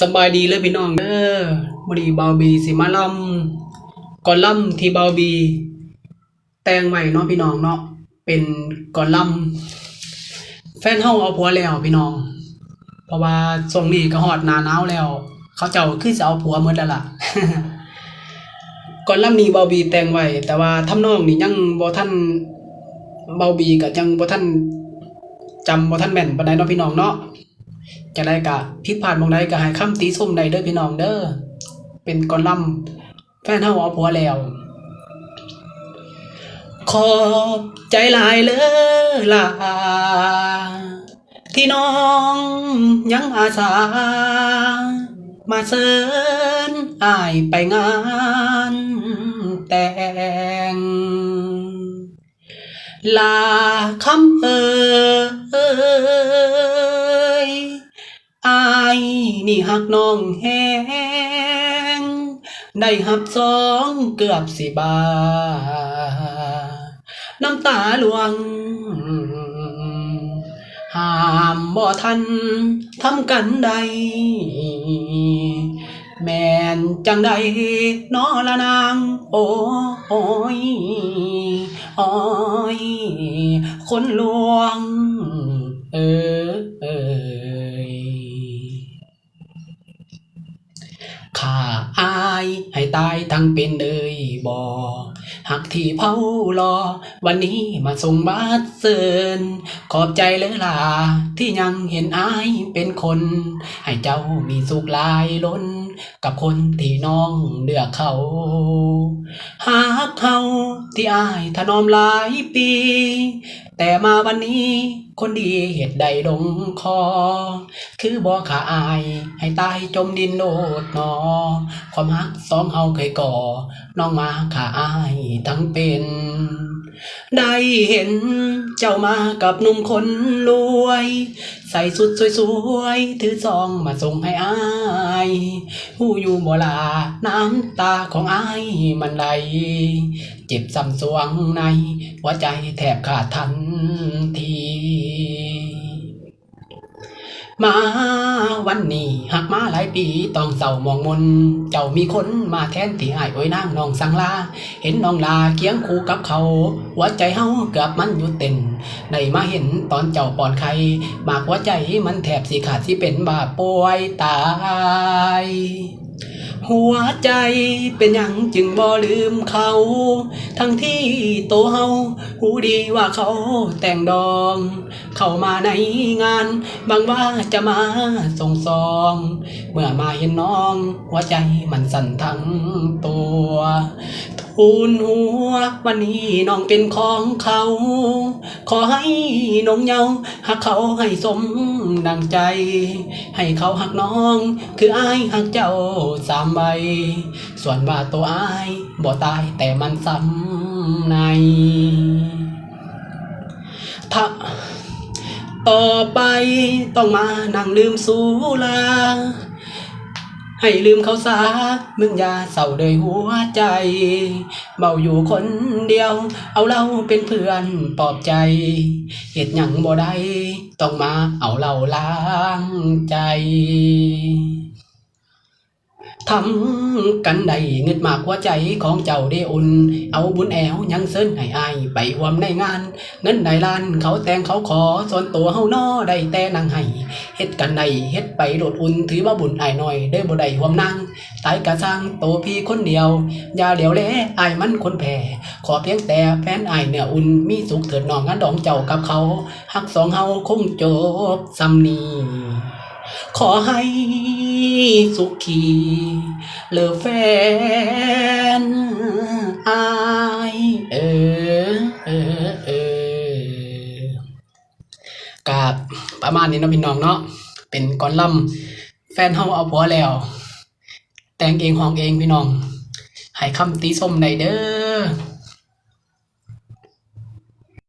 สบายดีเลยพี่น้องเด้อบดีเบาบีสิมาลำก่อนลำที่เบาบี แต่งใหม่เนาะพี่น้องเนาะเป็นก่อนลำแฟนเฮาเอาผัวแล้วพี่น้อง เพราะว่าช่วงนี้ก็ฮอดนาหนาวแล้ว เขาเจ้าคือสิเอาผัวหมดแล้วล่ะก่อนลำนี้เบาบีแต่งไว้แต่ว่าทำนองนี่ยังบ่ทันเบาบีก็ยังบ่ทันจำบ่ทันแม่นปานใดเนาะพี่น้องเนาะ จะได้กะผิดพลาดมองใดก็ให้คำติชมใดเด้อพี่น้องเด้อเป็นกอลัมน์แฟนเฮาเอาผัวแล้ว ขอบใจหลายเลยล่ะที่น้องยังอาสา มาเซิญอายไปงานแต่งลาคำเอ่ยอาย นี่หักน้องแหงได้หับสองเกือบสิบา น้ำตาหลวง ห้ามบ่ทันทำกันใด แม่นจังใดนอละนาง โอ้ยโอ้ยคนหลวง ตายทั้งเป็นเลยบ่ หักที่เผารอ วันนี้มาส่งบาสเซินขอบใจเลยล่ะที่ยังเห็นอายเป็นคน ให้เจ้ามีสุขลายล้น กับคนที่น้องเลือกเขาหากเขาที่อายถนอมหลายปี แต่มาวันนี้คนดีเหตุใดลงคอ คือบ่ขาอาย ให้ตายจมดินโนดหนอ ความฮักสองเฮาเคยก่อ น้องมาขาอายทั้งเป็น ได้เห็นเจ้ามากับหนุ่มคนรวย ใส่สุดสวยๆ ถือซองมาส่งให้อายผู้อยู่บ่ลาน้ำตาของอายมันไหล เจ็บซ้ำสวงในหัวใจแทบขาดทันที มาวันนี้หักมาหลายปีต้องเศร้ามองมน เจ้ามีคนมาแทนที่อายโอ้ยนางน้องสังลา เห็นน้องลาเคียงคู่กับเขาหัวใจเฮาเกือบมันอยู่เต้นในมาเห็นตอนเจ้าปอนใครมากหัวใจมันแถบสีขาดที่เป็นบาปป่วยตาย หัวใจเป็นหยังจึงบ่ลืมเขา ทั้งที่โตเฮาหูดีว่าเขาแต่งดอง เข้ามาในงาน บางว่าจะมาส่งซอง เมื่อมาเห็นน้อง หัวใจมันสั่นทั้งตัว ทูลหัววันนี้น้องเป็นของเขา ขอให้น้องเยาหักเขาให้สมดังใจ ให้เขาหักน้อง คืออายหักเจ้าสามใบ ส่วนว่าตัวอายบ่ตายแต่มันซ้ำในถ้าต่อไปต้องมานั่งลืมสูลา ให้ลืมเขาซะมึงอย่าเศร้าเลยหัวใจ เบาอยู่คนเดียว เอาเราเป็นเพื่อนปลอบใจ เหตุหยังบ่ได้ ต้องมาเอาเราล้างใจ ทำกันใดเงิดมากหัวใจของเจ้าได้อุ่น เอาบุญแอวยังเซินให้อาย ไปรวมในงาน เงินได้ล้านเขาแต่งเขาขอส่วนตัวเฮานอได้แต่นางให้เฮ็ดกันใดเฮ็ดไปโดดอุ่นถือว่าบุญอายหน่อยได้บ่ได้หวมนางตายกะสร้างโตวพี่คนเดียว อย่าเหลียวแลอายมันคนแพ้ขอเพียงแต่แฟนอายเนื้ออุ่นมีสุขเถิดน้องงานดองเจ้ากับเขาฮักสองเฮาคงจบซำนี้ ขอให้สุขีเลิฟแฟนอายเออเออเออกับประมาณนี้เนาะพี่น้องเนาะเป็นก่อนล่ำแฟนเฮาเอาผัวแล้ว แต่งเองห้องเองพี่น้องให้คำตีส้มได้เด้อ